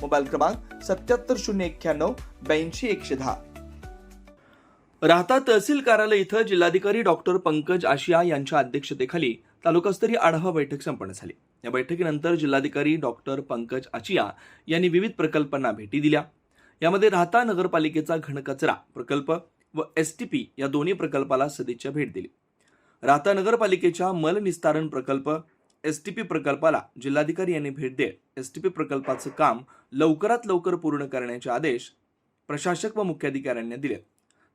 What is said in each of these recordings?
Mobile क्रमांक सत्याहत्तर शून्य एक्क्याण्णव ब्याऐंशी एकशे दहा. राहता तहसील कार्यालय इथं जिल्हाधिकारी डॉक्टर पंकज आशिया यांच्या अध्यक्षतेखाली तालुकास्तरीय आढावा बैठक संपन्न झाली. या बैठकीनंतर जिल्हाधिकारी डॉक्टर पंकज आचिया यांनी विविध प्रकल्पांना भेटी दिल्या. यामध्ये राहता नगरपालिकेचा घनकचरा प्रकल्प व एस टी पी या दोन्ही प्रकल्पाला सदिच्छा भेट दिली. राहता नगरपालिकेच्या मल निस्तारण प्रकल्प एस टी पी प्रकल्पाला जिल्हाधिकारी यांनी भेट देत एस टी पी प्रकल्पाचं काम लवकरात लवकर पूर्ण करण्याचे आदेश प्रशासक व मुख्याधिकाऱ्यांनी दिले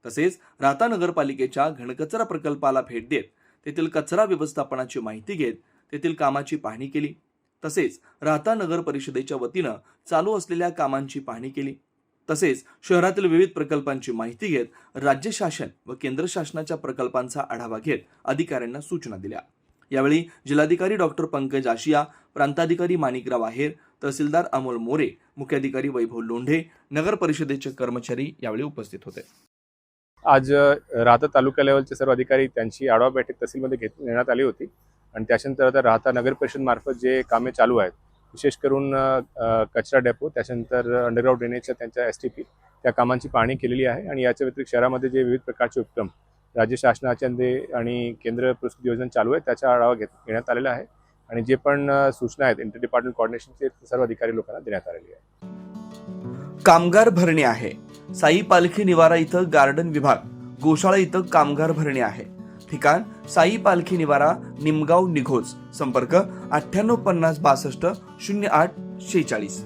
तसेच राहता नगरपालिकेच्या घनकचरा प्रकल्पाला भेट देत तेथील कचरा व्यवस्थापनाची माहिती घेत तेथील कामाची पाहणी केली. तसेच राहता नगर परिषदेच्या वतीनं चालू असलेल्या कामांची पाहणी केली. तसेच शहरातील विविध प्रकल्पांची माहिती घेत राज्य शासन व केंद्र शासनाच्या प्रकल्पांचा आढावा घेत अधिकाऱ्यांना सूचना दिल्या. यावेळी जिल्हाधिकारी डॉक्टर पंकज आशिया प्रांताधिकारी माणिकराव आहेर तहसीलदार अमोल मोरे मुख्याधिकारी वैभव लोंढे नगर परिषदेचे कर्मचारी यावेळी उपस्थित होते. आज राहता तालुका लेवलचे सर्व अधिकारी त्यांची आढावा बैठक तहसीलमध्ये घेत घेण्यात आली होती. आणि त्याच्यानंतर आता राहता नगर परिषदमार्फत जे कामे चालू आहेत विशेष करून कचरा डेपो त्याच्यानंतर अंडरग्राऊंड ड्रेनेजच्या त्यांच्या एस टी पी त्या कामांची पाहणी केलेली आहे. आणि याच्या व्यतिरिक्त शहरामध्ये जे विविध प्रकारचे उपक्रम राज्य शासनाच्या जे आणि केंद्र पुरस्कृत योजना चालू आहे त्याचा आढावा घेत घेण्यात आलेला आहे. आणि जे पण सूचना आहेत इंटर डिपार्टमेंट कॉर्डिनेशनचे सर्व अधिकारी लोकांना देण्यात आलेली आहे. कामगार भरणे आहे. साई पालखी निवारा इथं गार्डन विभाग गोशाळा इथं कामगार भरणे आहे. ठिकाण साई पालखी निवारा निमगाव निघोज. संपर्क अठ्ठ्याण्णव पन्नास बासष्ट शून्य आठ शेहेचाळीस.